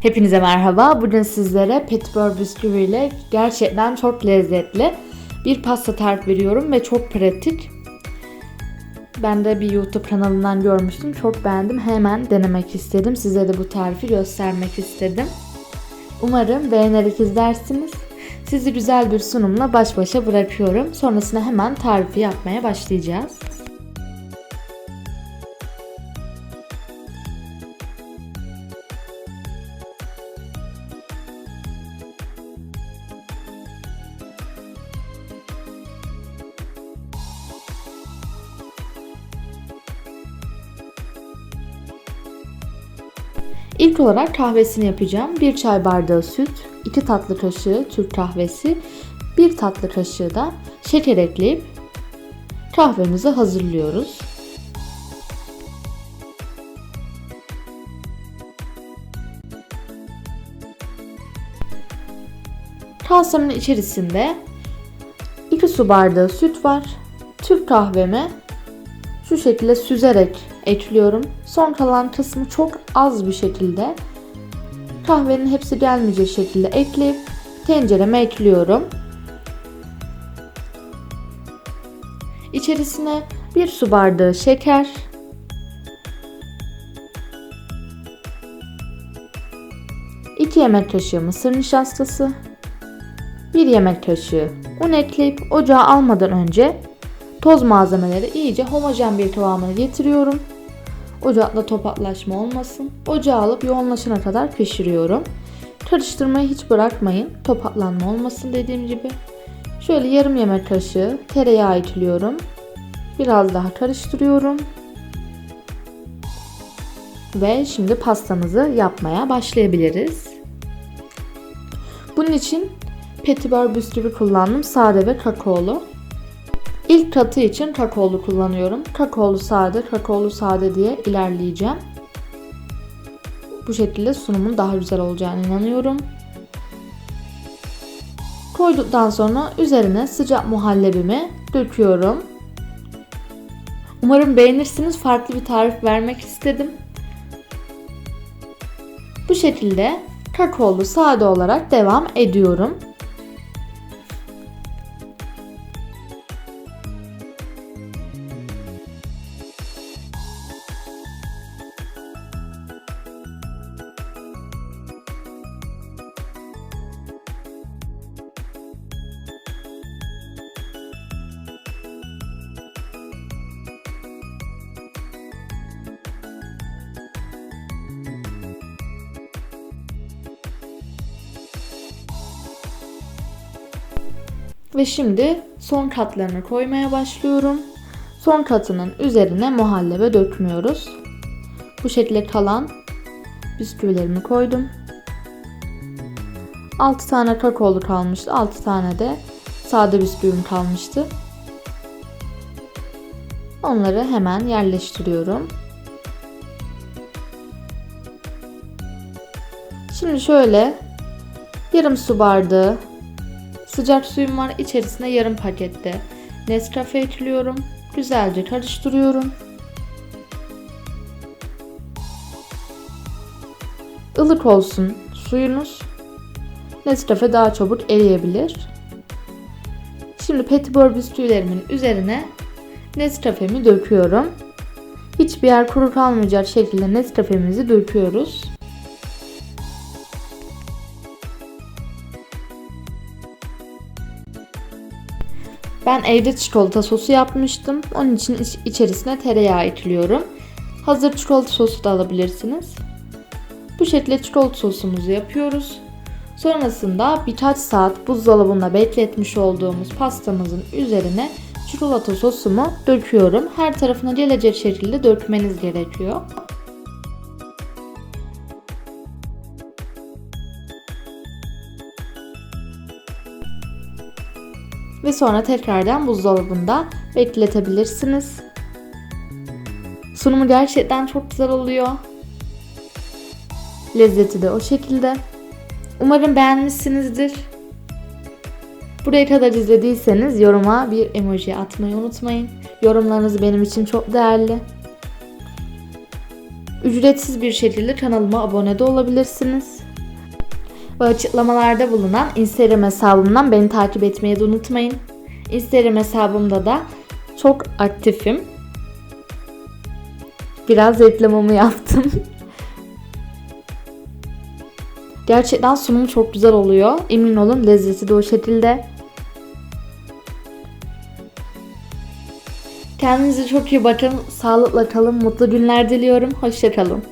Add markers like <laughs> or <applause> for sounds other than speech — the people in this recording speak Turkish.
Hepinize merhaba. Bugün sizlere Petibör bisküvi ile gerçekten çok lezzetli bir pasta tarifi veriyorum ve çok pratik. Ben de bir YouTube kanalından görmüştüm. Çok beğendim. Hemen denemek istedim. Size de bu tarifi göstermek istedim. Umarım beğenerek izlersiniz. Sizi güzel bir sunumla baş başa bırakıyorum. Sonrasında hemen tarifi yapmaya başlayacağız. İlk olarak kahvesini yapacağım. 1 çay bardağı süt, 2 tatlı kaşığı Türk kahvesi, 1 tatlı kaşığı da şeker ekleyip kahvemizi hazırlıyoruz. Kasemin içerisinde 2 su bardağı süt var. Türk kahvemi şu şekilde süzerek ekliyorum. Son kalan kısmı çok az bir şekilde kahvenin hepsi gelmeyecek şekilde ekleyip tencereme ekliyorum. İçerisine bir su bardağı şeker, iki yemek kaşığı mısır nişastası, bir yemek kaşığı un ekleyip ocağa almadan önce toz malzemeleri iyice homojen bir kıvamına getiriyorum. Ocakta topaklaşma olmasın. Ocağa alıp yoğunlaşana kadar pişiriyorum. Karıştırmayı hiç bırakmayın. Topaklanma olmasın dediğim gibi. Şöyle yarım yemek kaşığı tereyağı ekliyorum. Biraz daha karıştırıyorum. Ve şimdi pastamızı yapmaya başlayabiliriz. Bunun için petibör bisküvi kullandım. Sade ve kakaolu. İlk katı için kakaolu kullanıyorum. Kakaolu sade, kakaolu sade diye ilerleyeceğim. Bu şekilde sunumun daha güzel olacağına inanıyorum. Koyduktan sonra üzerine sıcak muhallebimi döküyorum. Umarım beğenirsiniz. Farklı bir tarif vermek istedim. Bu şekilde kakaolu sade olarak devam ediyorum. Ve şimdi son katlarını koymaya başlıyorum. Son katının üzerine muhallebe dökmüyoruz. Bu şekilde kalan bisküvilerimi koydum. 6 tane kakaolu kalmıştı. 6 tane de sade bisküvim kalmıştı. Onları hemen yerleştiriyorum. Şimdi şöyle yarım su bardağı Sıcak suyum var. İçerisine yarım pakette Nescafe ekliyorum. Güzelce karıştırıyorum. Ilık olsun suyunuz. Nescafe daha çabuk eriyebilir. Şimdi petibör bisküvilerimin üzerine Nescafe'mi döküyorum. Hiçbir yer kuru kalmayacak şekilde Nescafe'mizi döküyoruz. Ben evde çikolata sosu yapmıştım. Onun için iç- içerisine tereyağı ekliyorum. Hazır çikolata sosu da alabilirsiniz. Bu şekilde çikolata sosumuzu yapıyoruz. Sonrasında birkaç saat buzdolabında bekletmiş olduğumuz pastamızın üzerine çikolata sosumu döküyorum. Her tarafına gelecek şekilde dökmeniz gerekiyor. Ve sonra tekrardan buzdolabında bekletebilirsiniz. Sunumu gerçekten çok güzel oluyor. Lezzeti de o şekilde. Umarım beğenmişsinizdir. Buraya kadar izlediyseniz yoruma bir emoji atmayı unutmayın. Yorumlarınız benim için çok değerli. Ücretsiz bir şekilde kanalıma abone de olabilirsiniz. Ve açıklamalarda bulunan Instagram hesabımdan beni takip etmeyi de unutmayın. Instagram hesabımda da çok aktifim. Biraz reklamımı yaptım. <laughs> Gerçekten sunumu çok güzel oluyor. Emin olun lezzeti de o şekilde. Kendinize çok iyi bakın. Sağlıkla kalın. Mutlu günler diliyorum. Hoşçakalın.